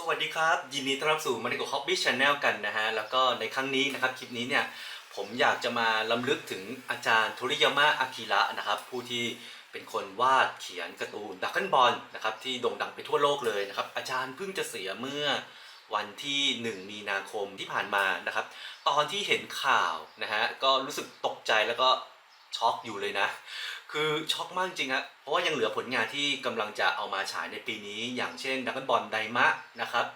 สวัสดีครับ ยินดีต้อนรับสู่มาริโกฮอบบี้ชาแนลกันนะฮะ แล้วก็ในครั้งนี้นะครับ คลิปนี้เนี่ย ผมอยากจะมาล้ำลึกถึงอาจารย์โทริยามะอากิระนะครับ ผู้ที่เป็นคนวาดเขียนการ์ตูนดักเกิลบอลนะครับ ที่โด่งดังไปทั่วโลกเลยนะครับ อาจารย์เพิ่งจะเสียเมื่อวันที่ 1 มีนาคมที่ผ่านมานะครับ ตอนที่เห็นข่าวนะฮะก็รู้สึกตกใจแล้วก็ช็อกอยู่เลยนะ คือช็อกมากจริงฮะเพราะว่ายังเหลือผลงานที่กำลังจะเอามาฉายในปีนี้ อย่างเช่นดักเกิลบอลไดมะนะครับ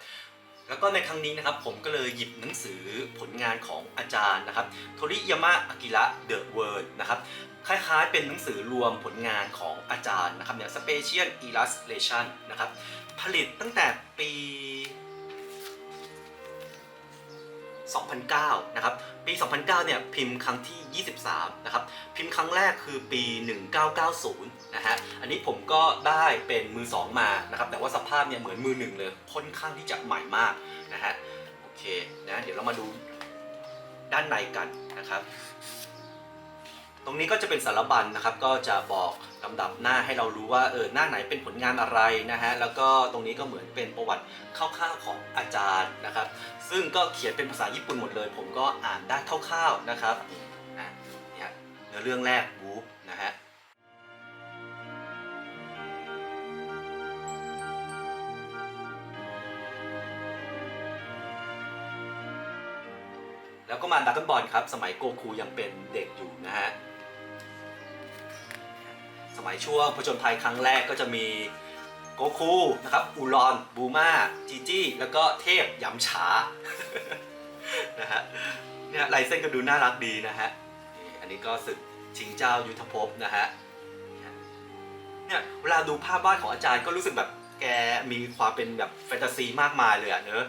แล้วก็ในครั้งนี้นะครับผมก็เลยหยิบหนังสือผลงานของอาจารย์นะครับโทริยามะอากิระเดอะเวิร์ดนะครับคล้ายๆ เป็นหนังสือรวมผลงานของอาจารย์นะครับเนี่ย Special Illustration นะครับผลิตตั้งแต่ปี 2009 นะครับ ปี 2009 เนี่ยพิมพ์ครั้งที่ 23 นะครับ พิมพ์ครั้งแรกคือปี 1990 นะฮะ อันนี้ผมก็ได้เป็นมือ 2 มานะครับ แต่ว่าสภาพเนี่ยเหมือนมือหนึ่งเลย ค่อนข้างที่จะใหม่มากนะฮะ โอเคนะ เดี๋ยวเรามาดูด้านในกันนะครับ ตรงนี้ก็จะเป็นสารบัญนะครับ ก็จะบอกลำดับหน้าให้เรารู้ว่าเออหน้าไหนเป็นผลงานอะไรนะฮะแล้วก็ตรงนี้ก็เหมือนเป็นประวัติคร่าวๆของอาจารย์นะครับ ซึ่งก็เขียนเป็นภาษาญี่ปุ่นหมดเลย ผมก็อ่านได้คร่าวๆนะครับอะเนี่ยเนื้อเรื่องแรกบู๊นะฮะแล้วก็มาดักกันบอลครับ สมัยโกคูยังเป็นเด็กอยู่นะฮะ สมัยช่วงผจญภัยครั้งแรกก็จะมีโกคูนะครับอูรอนบูมาจีจี้แล้วก็เทพยำฉานะฮะเนี่ยลายเส้นก็ดูน่ารักดีนะฮะอันนี้ก็ศึกชิงเจ้ายุทธภพนะฮะเนี่ยเวลาดูภาพวาดของอาจารย์ก็รู้สึกแบบแกมีความเป็นแบบแฟนตาซีมากมายเลยอะเนอะ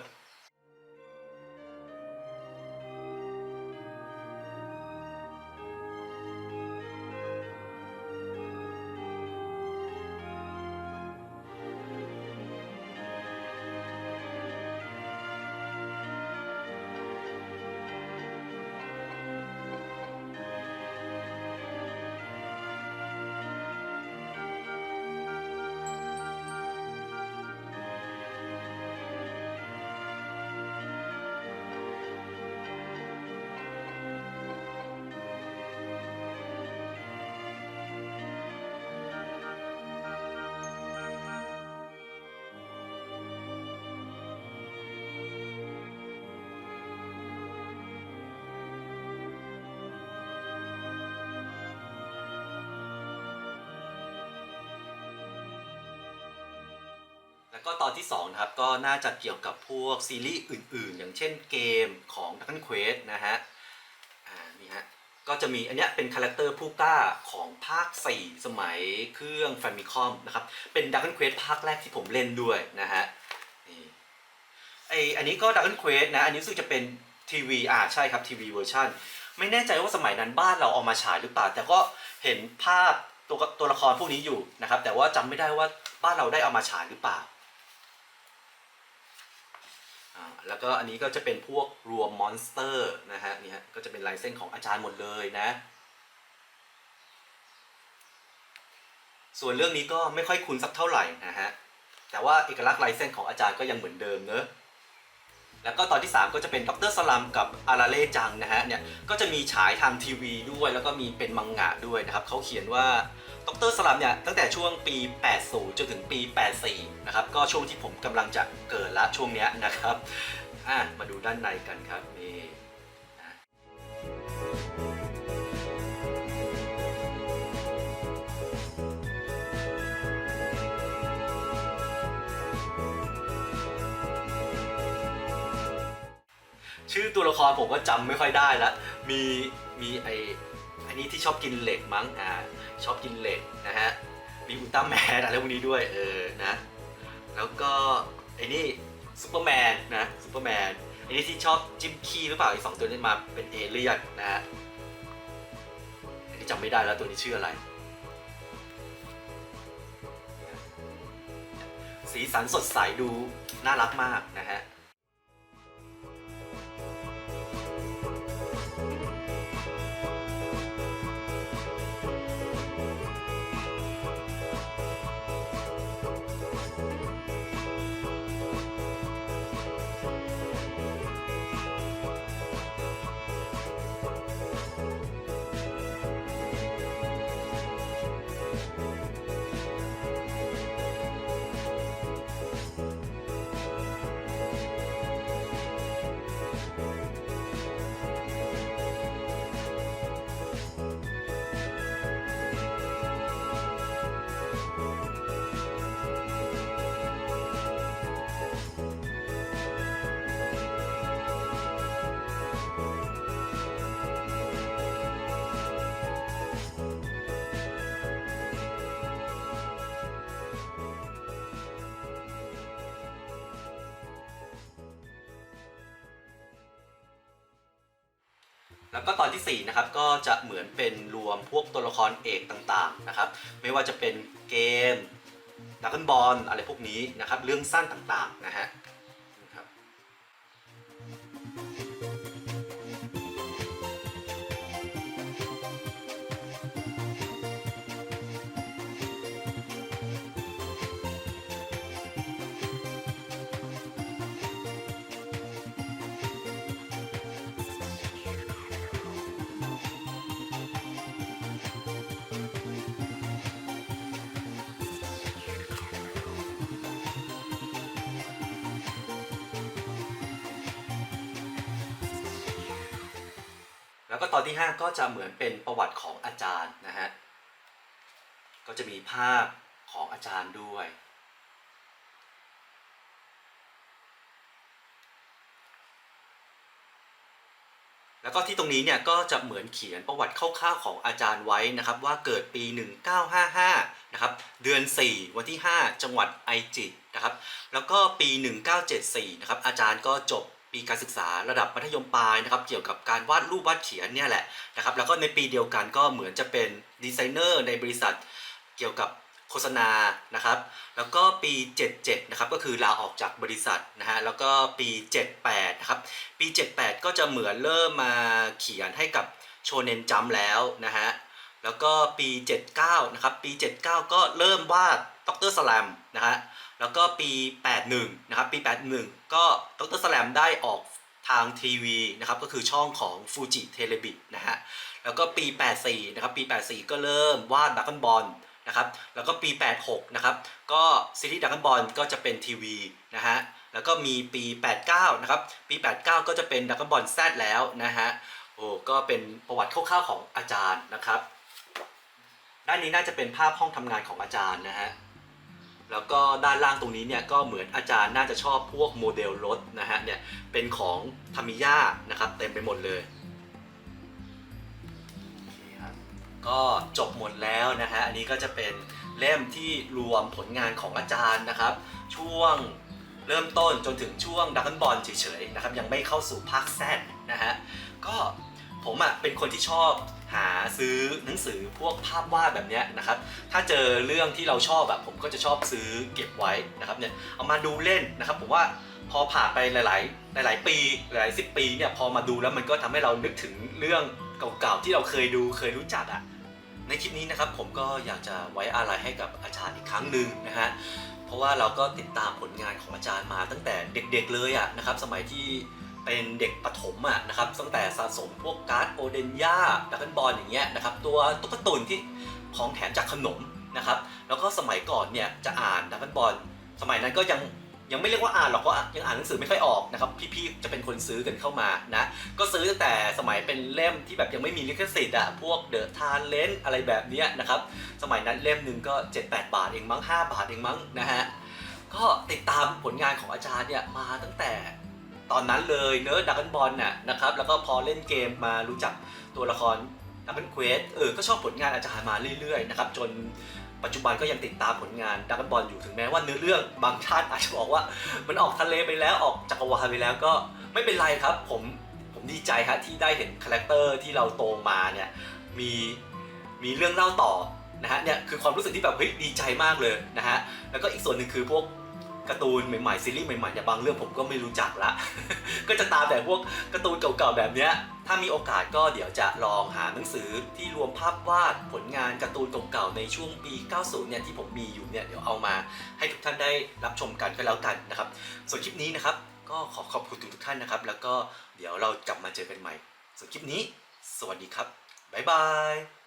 แล้วก็ตอนที่2นะครับก็น่าจะเกี่ยวกับพวกซีรีส์อื่นๆ อย่างเช่นเกมของ Dragon Quest นะฮะอ่านี่ฮะก็จะมีอันเนี้ยเป็นคาแรคเตอร์ผู้กล้าของภาค 4 สมัยเครื่อง Famicom นะครับเป็น Dragon Quest ภาคแรกที่ผมเล่นด้วยนะฮะนี่ไออันนี้ก็ Dragon Quest นะ อันนี้สึกจะเป็นทีวีอ่าใช่ครับทีวีเวอร์ชันไม่แน่ใจว่าสมัยนั้นบ้านเราเอามาฉายหรือเปล่า แต่ก็เห็นภาพตัวตัวละครพวกนี้อยู่นะครับ แต่ว่าจำไม่ได้ว่าบ้านเราได้เอามาฉายหรือเปล่า แล้วก็อันนี้ก็จะเป็นพวกรวมมอนสเตอร์นะฮะนี่ฮะก็จะเป็นลายเส้นของอาจารย์หมดเลยนะ ส่วนเรื่องนี้ก็ไม่ค่อยคุ้นสักเท่าไหร่นะฮะแต่ว่าเอกลักษณ์ลายเส้นของอาจารย์ก็ยังเหมือนเดิมเนอะแล้วก็ตอนที่ 3 ก็จะเป็นดรสลัมกับอาราเล่จังนะฮะเนี่ยก็จะมีฉายทางทีวีด้วย แล้วก็มีเป็นมังงะด้วยนะครับเขาเขียนว่า ดรสลัมเนี่ยตั้งแต่ช่วงปี 80 จนถึงปี 84 นะครับ ก็ช่วงที่ผมกำลังจะเกิดละช่วงเนี้ยนะครับอะมาดูด้านในกันครับนี่ชื่อตัวละครผมก็จำไม่ค่อยได้แล้วมีมีไออันนี้ที่ชอบกินเหล็กมั้งอ่า ชอบกินเหล็กนะฮะ มีอุลตร้าแมนอะไรพวกนี้ด้วยเออนะ แล้วก็ไอ้นี่ซูเปอร์แมนนะซูเปอร์แมนไอ้นี่ที่ชอบจิ้มขี้หรือเปล่าอีกสองตัวนี้มาเป็นเอเลี่ยนนะฮะจำไม่ได้แล้วตัวนี้ชื่ออะไร สีสันสดใสดูน่ารักมากนะฮะ แล้วก็ตอนที่4นะครับก็จะเหมือนเป็นรวมพวกตัวละครเอกต่างๆนะครับไม่ว่าจะเป็นเกมดัก o นบอลอะไรพวกนี้นะครับเรื่องสั้นต่างๆนะฮะ แล้วก็ตอนที่ 5 ก็จะเหมือนเป็นประวัติของอาจารย์นะฮะ ก็จะมีภาพของอาจารย์ด้วย แล้วก็ที่ตรงนี้เนี่ยก็จะเหมือนเขียนประวัติคร่าวๆของอาจารย์ไว้นะครับ ว่าเกิดปี 1955 นะครับ เดือน 4 วันที่ 5 จังหวัดไอจินะครับ แล้วก็ปี 1974 นะครับ อาจารย์ก็จบ ปีการศึกษาระดับมัธยมปลายนะครับเกี่ยวกับการวาดรูปวาดเขียนเนี่ยแหละนะครับแล้วก็ในปีเดียวกันก็เหมือนจะเป็นดีไซเนอร์ในบริษัทเกี่ยวกับโฆษณานะครับแล้วก็ปี 77นะครับก็คือลาออกจากบริษัทนะฮะแล้วก็ปี 78นะครับปี 78 ก็จะเหมือนเริ่มมาเขียนให้กับโชเนนจัมแล้วนะฮะแล้วก็ปี 79นะครับปี 79 ก็เริ่มวาด ด็อกเตอร์สแลมนะฮะแล้วก็ปี 81นะครับปี 81 ก็ดรสแลมได้ออกทางทีวีนะครับก็คือช่องของฟูจิเทเลบินะฮะแล้วก็ปี 84นะครับปี 84 ก็เริ่มวาดดักกันบอลนะครับแล้วก็ปี 86นะครับก็ซีรีส์ดักกันบอลก็จะเป็นทีวีนะฮะแล้วก็มีปี 89นะครับปี 89 ก็จะเป็นดักกันบอลแซดแล้วนะฮะโอ้ก็เป็นประวัติคร่าวๆของอาจารย์นะครับด้านนี้น่าจะเป็นภาพห้องทำงานของอาจารย์นะฮะ แล้วก็ด้านล่างตรงนี้เนี่ยก็เหมือนอาจารย์น่าจะชอบพวกโมเดลรถนะฮะเนี่ยเป็นของทามิยานะครับเต็มไปหมดเลยโอเคครับก็จบหมดแล้วนะฮะอันนี้ก็จะเป็นเล่มที่รวมผลงานของอาจารย์นะครับ ช่วงเริ่มต้นจนถึงช่วงดัก o นบอลเฉยๆนะครับยังไม่เข้าสู่ภาคแซดนะฮะก็ผมอะเป็นคนที่ชอบ หาซื้อหนังสือพวกภาพวาดแบบนี้นะครับ ถ้าเจอเรื่องที่เราชอบแบบผมก็จะชอบซื้อเก็บไว้นะครับเนี่ยเอามาดูเล่นนะครับผมว่าพอผ่านไปหลาย ๆ หลาย ๆ ปีหลายสิบปีเนี่ยพอมาดูแล้วมันก็ทำให้เรานึกถึงเรื่องเก่า ๆ ที่เราเคยดูเคยรู้จักอะ่ะในคลิปนี้นะครับผมก็อยากจะไว้อาลัยให้กับอาจารย์อีกครั้งหนึ่งนะฮะเพราะว่าเราก็ติดตามผลงานของอาจารย์มาตั้งแต่เด็ก ๆ เลยอะนะครับสมัยที่ เป็นเด็กประถมอะนะครับตั้งแต่สะสมพวกการ์ดโอเดนยาดักกันบอลอย่างเงี้ยนะครับตัวตุ๊กตาตุนที่ของแถมจากขนมนะครับแล้วก็สมัยก่อนเนี่ยจะอ่านดักกันบอลสมัยนั้นก็ยังยังไม่เรียกว่าอ่านหรอกเพราะยังอ่านหนังสือไม่ค่อยออกนะครับพี่ๆจะเป็นคนซื้อกันเข้ามานะก็ซื้อตั้งแต่สมัยเป็นเล่มที่แบบยังไม่มีลิขสิทธิ์อะพวกเดอะทานเลนอะไรแบบเนี้ยนะครับสมัยนั้นเล่มหนึ่งก็ 7-8 บาทเองมั้ง5 บาทเองมั้งนะฮะก็ติดตามผลงานของอาจารย์เนี่ยมาตั้งแต่ ตอนนั้นเลยเนิร์ดดักกันบอลน่ะนะครับแล้วก็พอเล่นเกมมารู้จักตัวละครดักกันเควสเออก็ชอบผลงานอาจารย์มาเรื่อยๆนะครับจนปัจจุบันก็ยังติดตามผลงานดักกันบอลอยู่ถึงแม้ว่าเนื้อเรื่องบางท่านอาจจะบอกว่า มันออกทะเลไปแล้วออกจักรวาลไปแล้วก็ไม่เป็นไรครับ ผมผมดีใจครับที่ได้เห็นคาแรคเตอร์ที่เราโตมาเนี่ยมีมีเรื่องเล่าต่อนะฮะเนี่ยคือความรู้สึกที่แบบเฮ้ยดีใจมากเลยนะฮะแล้วก็อีกส่วนหนึ่งคือพวก การ์ตูนใหม่ๆซีรีส์ใหม่ๆเนี่ยบางเรื่องผมก็ไม่รู้จักละ ก็จะตามแต่พวกการ์ตูนเก่าๆแบบเนี้ยถ้ามีโอกาสก็เดี๋ยวจะลองหาหนังสือที่รวมภาพวาดผลงานการ์ตูนเก่าๆในช่วงปี 90 เนี่ยที่ผมมีอยู่เนี่ยเดี๋ยวเอามาให้ทุกท่านได้รับชมกันก็แล้วกันนะครับ ส่วนคลิปนี้นะครับ ก็ขอขอบคุณทุกท่านนะครับ แล้วก็เดี๋ยวเรากลับมาเจอกันใหม่ ส่วนคลิปนี้ สวัสดีครับบ๊ายบาย